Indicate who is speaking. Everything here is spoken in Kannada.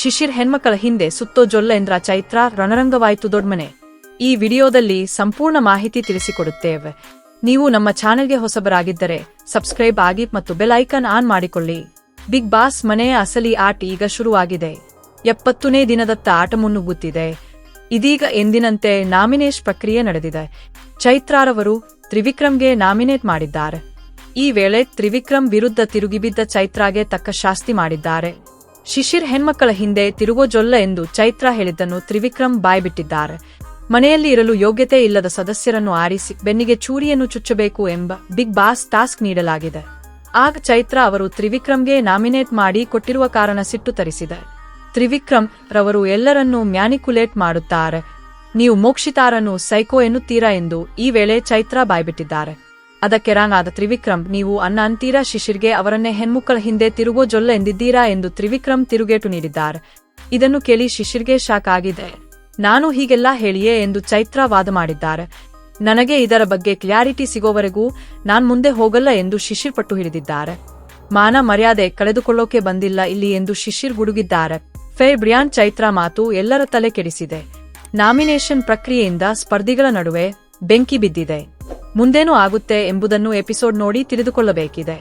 Speaker 1: ಶಿಶಿರ್ ಹೆಣ್ಮಕ್ಕಳ ಹಿಂದೆ ಸುತ್ತೋ ಜೊಲ್ಲೆಂದ್ರ ಚೈತ್ರ ರಣರಂಗವಾಯಿತು ದೊಡ್ಮನೆ. ಈ ವಿಡಿಯೋದಲ್ಲಿ ಸಂಪೂರ್ಣ ಮಾಹಿತಿ ತಿಳಿಸಿಕೊಡುತ್ತೇವೆ. ನೀವು ನಮ್ಮ ಚಾನೆಲ್ಗೆ ಹೊಸಬರಾಗಿದ್ದರೆ ಸಬ್ಸ್ಕ್ರೈಬ್ ಆಗಿ ಮತ್ತು ಬೆಲ್ ಐಕಾನ್ ಆನ್ ಮಾಡಿಕೊಳ್ಳಿ. ಬಿಗ್ ಬಾಸ್ ಮನೆಯ ಅಸಲಿ ಆಟ ಈಗ ಶುರುವಾಗಿದೆ. ಎಪ್ಪತ್ತನೇ ದಿನದತ್ತ ಆಟ ಮುನ್ನುಗ್ಗುತ್ತಿದೆ. ಇದೀಗ ಎಂದಿನಂತೆ ನಾಮಿನೇಷ್ ಪ್ರಕ್ರಿಯೆ ನಡೆದಿದೆ. ಚೈತ್ರಾರವರು ತ್ರಿವಿಕ್ರಮ್ಗೆ ನಾಮಿನೇಟ್ ಮಾಡಿದ್ದಾರೆ. ಈ ವೇಳೆ ತ್ರಿವಿಕ್ರಮ್ ವಿರುದ್ಧ ತಿರುಗಿಬಿದ್ದ ಚೈತ್ರಾಗೆ ತಕ್ಕ ಶಾಸ್ತಿ ಮಾಡಿದ್ದಾರೆ. ಶಿಶಿರ್ ಹೆಣ್ಮಕ್ಕಳ ಹಿಂದೆ ತಿರುಗೋ ಜೊಲ್ಲ ಎಂದು ಚೈತ್ರ ಹೇಳಿದ್ದನ್ನು ತ್ರಿವಿಕ್ರಮ್ ಬಾಯ್ಬಿಟ್ಟಿದ್ದಾರೆ. ಮನೆಯಲ್ಲಿ ಇರಲು ಯೋಗ್ಯತೆ ಇಲ್ಲದ ಸದಸ್ಯರನ್ನು ಆರಿಸಿ ಬೆನ್ನಿಗೆ ಚೂರಿಯನ್ನು ಚುಚ್ಚಬೇಕು ಎಂಬ ಬಿಗ್ ಬಾಸ್ ಟಾಸ್ಕ್ ನೀಡಲಾಗಿದೆ. ಆಗ ಚೈತ್ರ ಅವರು ತ್ರಿವಿಕ್ರಮ್ಗೆ ನಾಮಿನೇಟ್ ಮಾಡಿ ಕೊಟ್ಟಿರುವ ಕಾರಣ ಸಿಟ್ಟು ತರಿಸಿದೆ. ತ್ರಿವಿಕ್ರಮ್ ರವರು ಎಲ್ಲರನ್ನೂ ಮ್ಯಾನಿಕ್ಯುಲೇಟ್ ಮಾಡುತ್ತಾರೆ. ನೀವು ಮೋಕ್ಷಿತಾರನ್ನು ಸೈಕೋ ಎನ್ನುತ್ತೀರಾ ಎಂದು ಈ ವೇಳೆ ಚೈತ್ರ ಬಾಯ್ಬಿಟ್ಟಿದ್ದಾರೆ. ಅದಕ್ಕೆ ರಾಂಗಾದ ತ್ರಿವಿಕ್ರಮ್, ನೀವು ಅನ್ನ ಅಂತೀರಾ ಶಿಶಿರ್ಗೆ ಅವರನ್ನೇ ಹೆಣ್ಮುಕ್ಕಳ ಹಿಂದೆ ತಿರುಗೋ ಜೊಲ್ಲ ಎಂದಿದ್ದೀರಾ ಎಂದು ತ್ರಿವಿಕ್ರಮ್ ತಿರುಗೇಟು ನೀಡಿದ್ದಾರೆ. ಇದನ್ನು ಕೇಳಿ ಶಿಶಿರ್ಗೆ ಶಾಕ್ ಆಗಿದೆ. ನಾನು ಹೀಗೆಲ್ಲ ಹೇಳಿಯೇ ಎಂದು ಚೈತ್ರ ವಾದ ಮಾಡಿದ್ದಾರೆ. ನನಗೆ ಇದರ ಬಗ್ಗೆ ಕ್ಲಾರಿಟಿ ಸಿಗೋವರೆಗೂ ನಾನ್ ಮುಂದೆ ಹೋಗಲ್ಲ ಎಂದು ಶಿಶಿರ್ ಪಟ್ಟು ಹಿಡಿದಿದ್ದಾರೆ. ಮಾನ ಮರ್ಯಾದೆ ಕಳೆದುಕೊಳ್ಳೋಕೆ ಬಂದಿಲ್ಲ ಇಲ್ಲಿ ಎಂದು ಶಿಶಿರ್ ಗುಡುಗಿದ್ದಾರೆ. ಫೇ ಬ್ರಿಯಾನ್ ಚೈತ್ರ ಮಾತು ಎಲ್ಲರ ತಲೆ ಕೆಡಿಸಿದೆ. ನಾಮಿನೇಷನ್ ಪ್ರಕ್ರಿಯೆಯಿಂದ ಸ್ಪರ್ಧಿಗಳ ನಡುವೆ ಬೆಂಕಿ ಬಿದ್ದಿದೆ. ಮುಂದೇನೂ ಆಗುತ್ತೆ ಎಂಬುದನ್ನು ಎಪಿಸೋಡ್ ನೋಡಿ ತಿಳಿದುಕೊಳ್ಳಬೇಕಿದೆ.